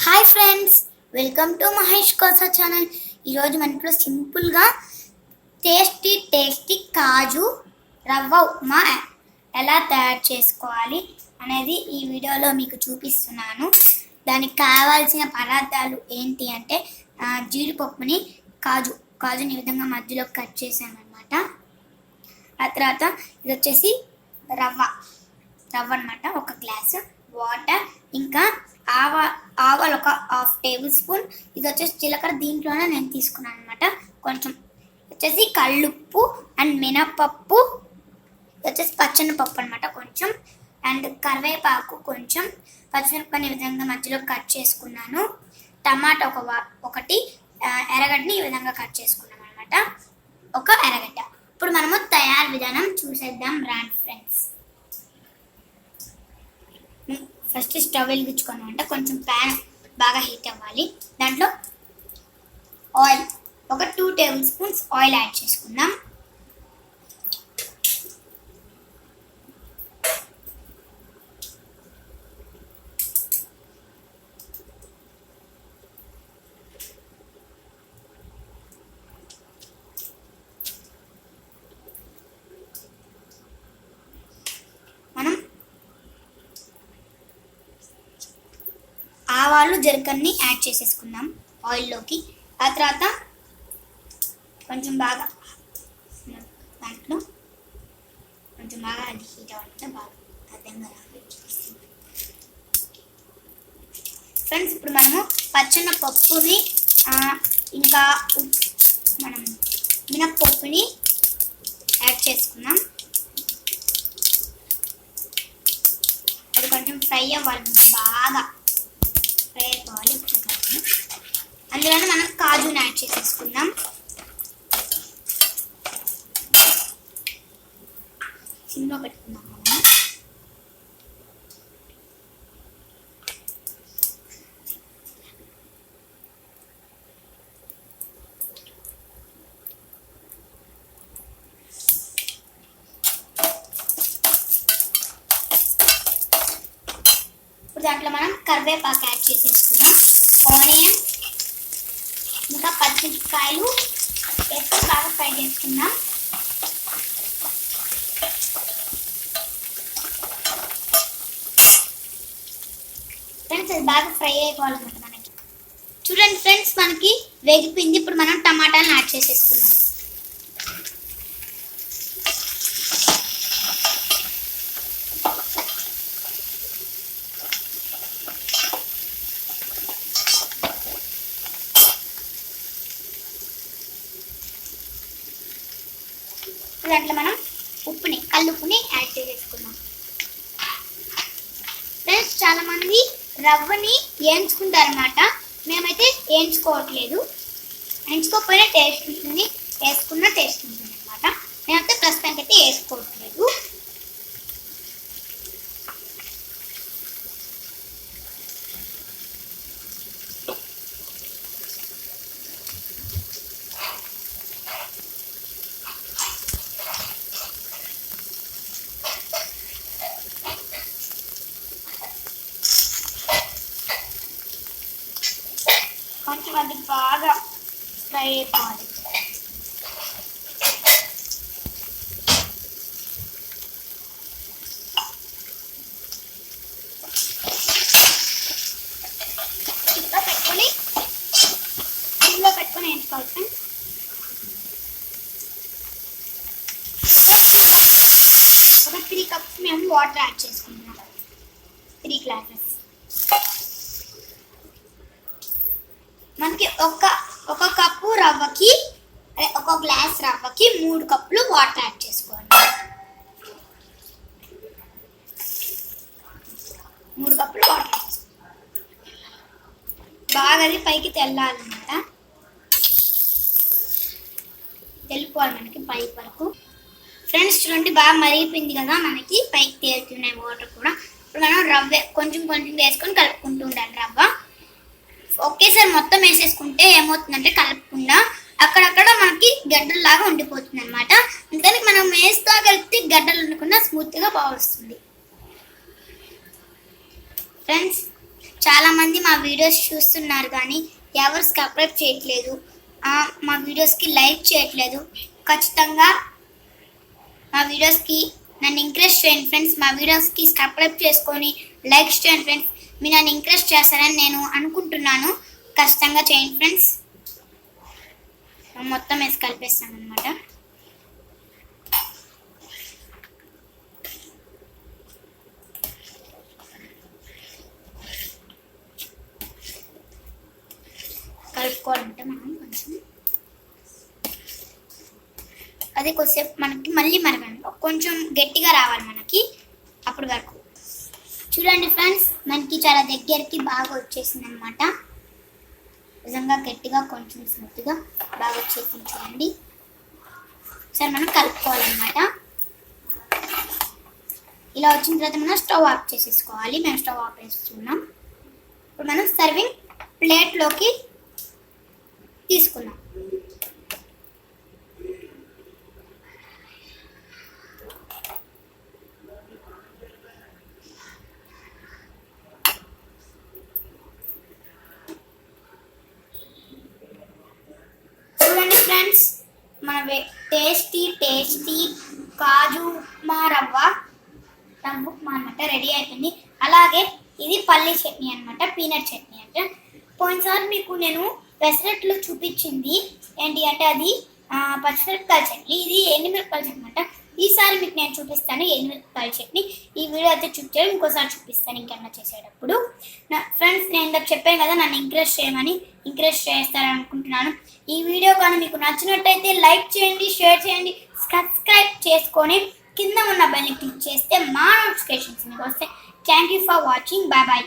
Hi friends welcome to Mahesh Kosa channel ఈరోజు మనకు సింపుల్గా టేస్టీ టేస్టీ కాజు రవ్వ ఉప్మా ఎలా తయారు చేసుకోవాలి అనేది ఈ వీడియోలో మీకు చూపిస్తున్నాను. దానికి కావాల్సిన పదార్థాలు ఏంటి అంటే జీడిపప్పుని కాజు కాజుని ఈ విధంగా మధ్యలో కట్ చేశాను అనమాట ఆ తర్వాత ఇది వచ్చేసి రవ్వ రవ్వ అనమాట ఒక గ్లాసు వాటర్ ఇంకా ఆవా ఆవాలు ఒక హాఫ్ టేబుల్ స్పూన్. ఇది వచ్చేసి జీలకర్ర దీంట్లోనే నేను తీసుకున్నాను అనమాట కొంచెం వచ్చేసి కళ్ళుప్పు అండ్ మినపప్పు ఇది వచ్చేసి పచ్చని పప్పు అనమాట కొంచెం. అండ్ కరివేపాకు కొంచెం. పచ్చిమిరపకాయని ఈ విధంగా మధ్యలో కట్ చేసుకున్నాను. టమాటా ఒక ఒకటి. ఎరగడ్డని ఎర్రగడ్డని ఈ విధంగా కట్ చేసుకున్నాం అనమాట ఒక ఎర్రగడ్డ. ఇప్పుడు మనము తయారు విధానం చూసేద్దాం రాండి ఫ్రెండ్స్ ఫస్ట్ స్టవ్ వెలిగించుకున్నాం అంటే కొంచెం ప్యాన్ బాగా హీట్ అవ్వాలి. దాంట్లో ఆయిల్ ఒక two tablespoons oil add చేసుకుందాం మనం ఆవాలు జరకన్ని యాడ్ చేసేసుకుందాం ఆయిల్లోకి. ఆ తర్వాత కొంచెం బాగా దాంట్లో కొంచెం బాగా అది హీట్ అవ్వాలంటే బాగా అర్థంగా ఫ్రెండ్స్ ఇప్పుడు మనము పచ్చన్న పప్పుని ఇంకా మనం మినప్పప్పుని యాడ్ చేసుకున్నాం అది కొంచెం ఫ్రై అవ్వాలి బాగా ఫ్రై అయిపోవాలి వచ్చేసరికి అందులోనే మనం కాజుని యాడ్ చేసేసుకుందాం. సిమ్లో పెట్టుకుందాం మనం ఇప్పుడు దాంట్లో మనం కరివేపాకు యాడ్ చేసేసుకున్నాం ఆనియన్ ఇంకా పచ్చిమిరపకాయలు వేసి బాగా ఫ్రై చేసుకుందాం. ఫ్రెండ్స్ అది బాగా ఫ్రై అయిపోవాలన్నమాట మనకి. చూడండి ఫ్రెండ్స్ మనకి వేగిపోయింది. ఇప్పుడు మనం టమాటాలను యాడ్ చేసేసుకున్నాం దాంట్లో మనం ఉప్పుని కల్లుప్పుని యాడ్ చేసేసుకున్నాం ఫ్రెండ్స్ చాలామంది రవ్వని వేయించుకుంటారనమాట మేమైతే వేయించుకోవట్లేదు వేయించుకోకపోయినా టేస్ట్ ఉంటుంది వేసుకున్న టేస్ట్ ఉంటుంది అనమాట మేమైతే ప్రస్తుతానికి అయితే వేసుకోవట్లేదు కొంచెం అది బాగా ఫ్రై అయిపోవాలి. పెట్టుకొని పెట్టుకొని ఒక త్రీ కప్స్ మేము వాటర్ యాడ్ చేసుకుంటున్నాం. త్రీ గ్లాసెస్ మనకి ఒక ఒక కప్పు రవ్వకి అదే ఒక గ్లాస్ రవ్వకి మూడు కప్పులు వాటర్ యాడ్ చేసుకోండి. మూడు కప్పులు వాటర్ యాడ్ బాగా అది పైకి తెల్లాలన్నమాట. తెలుపుకోవాలి మనకి పైకి వరకు. ఫ్రెండ్స్ చూడండి బాగా మరిగిపోయింది కదా మనకి. పైకి తేలుతున్నాయి వాటర్ కూడా. ఇప్పుడు మనం రవ్వ కొంచెం కొంచెం వేసుకొని కలుపుకుంటూ ఉండాలి రవ్వ. ఒకేసారి మొత్తం వేసేసుకుంటే ఏమవుతుందంటే కలపకుండా అక్కడక్కడ మనకి గడ్డల్లాగా ఉండిపోతుంది అనమాట అందుకని మనం వేస్తా కలిపితే గడ్డలు ఉండకుండా స్మూత్గా బాగా వస్తుంది ఫ్రెండ్స్ చాలామంది మా వీడియోస్ చూస్తున్నారు కానీ ఎవరు సబ్స్క్రైబ్ చేయట్లేదు. మా వీడియోస్కి లైక్ చేయట్లేదు. ఖచ్చితంగా మా వీడియోస్కి నన్ను ఎంకరేజ్ చేయండి ఫ్రెండ్స్. మా వీడియోస్కి సబ్స్క్రైబ్ చేసుకొని లైక్ చేయండి ఫ్రెండ్స్. మీరు నన్ను ఎంకరేజ్ చేస్తారని నేను అనుకుంటున్నాను. ఖచ్చితంగా చేయండి ఫ్రెండ్స్ మొత్తం వేసి కలిపేస్తాను అనమాట కలుపుకోవాలంటే మనం కొంచెం అది కొద్దిసేపు మనకి మళ్ళీ మరగాలి కొంచెం గట్టిగా రావాలి మనకి అప్పుడు వరకు చూడండి ఫ్రెండ్స్ మనకి చాలా దగ్గరికి బాగా వచ్చేసింది అనమాట నిజంగా గట్టిగా కొంచెం స్మూత్గా బాగా వచ్చేసింది చూడండి. సరే మనం కలుపుకోవాలన్నమాట. ఇలా వచ్చిన తర్వాత మనం స్టవ్ ఆఫ్ చేసేసుకోవాలి. మేము స్టవ్ ఆఫ్ చేస్తున్నాం. ఇప్పుడు మనం సర్వింగ్ ప్లేట్లోకి తీసుకున్నాం చూడండి ఫ్రెండ్స్ మన టేస్టీ టేస్టీ కాజు ఉప్మా రవ్వ. రవ్వ ఉప్మా అనమాట రెడీ అయిపోయింది. అలాగే ఇది పల్లీ చట్నీ అనమాట పీనట్ చట్నీ అంటే. పోయినసారి మీకు నేను పెసరట్లు చూపించింది. ఏంటి అంటే అది పచ్చిమిరపకాయ పచ్చిమిరపకాయల చట్నీ. ఇది ఎండుమిరపకాయల చట్నీ అనమాట ఈసారి మీకు నేను చూపిస్తాను ఎండుమిరపకాయల చట్నీ. ఈ వీడియో అయితే చూపించాను ఇంకోసారి చూపిస్తాను ఇంకన్నా చేసేటప్పుడు. నా ఫ్రెండ్స్ నేను ఇందాక చెప్పాను కదా నన్ను ఎంకరేజ్ చేయమని. ఎంకరేజ్ చేస్తారని అనుకుంటున్నాను ఈ వీడియో కానీ మీకు నచ్చినట్టయితే లైక్ చేయండి షేర్ చేయండి సబ్స్క్రైబ్ చేసుకొని కింద ఉన్న బెల్ని క్లిక్ చేస్తే మా నోటిఫికేషన్స్ మీకు వస్తాయి. Thank you for watching bye bye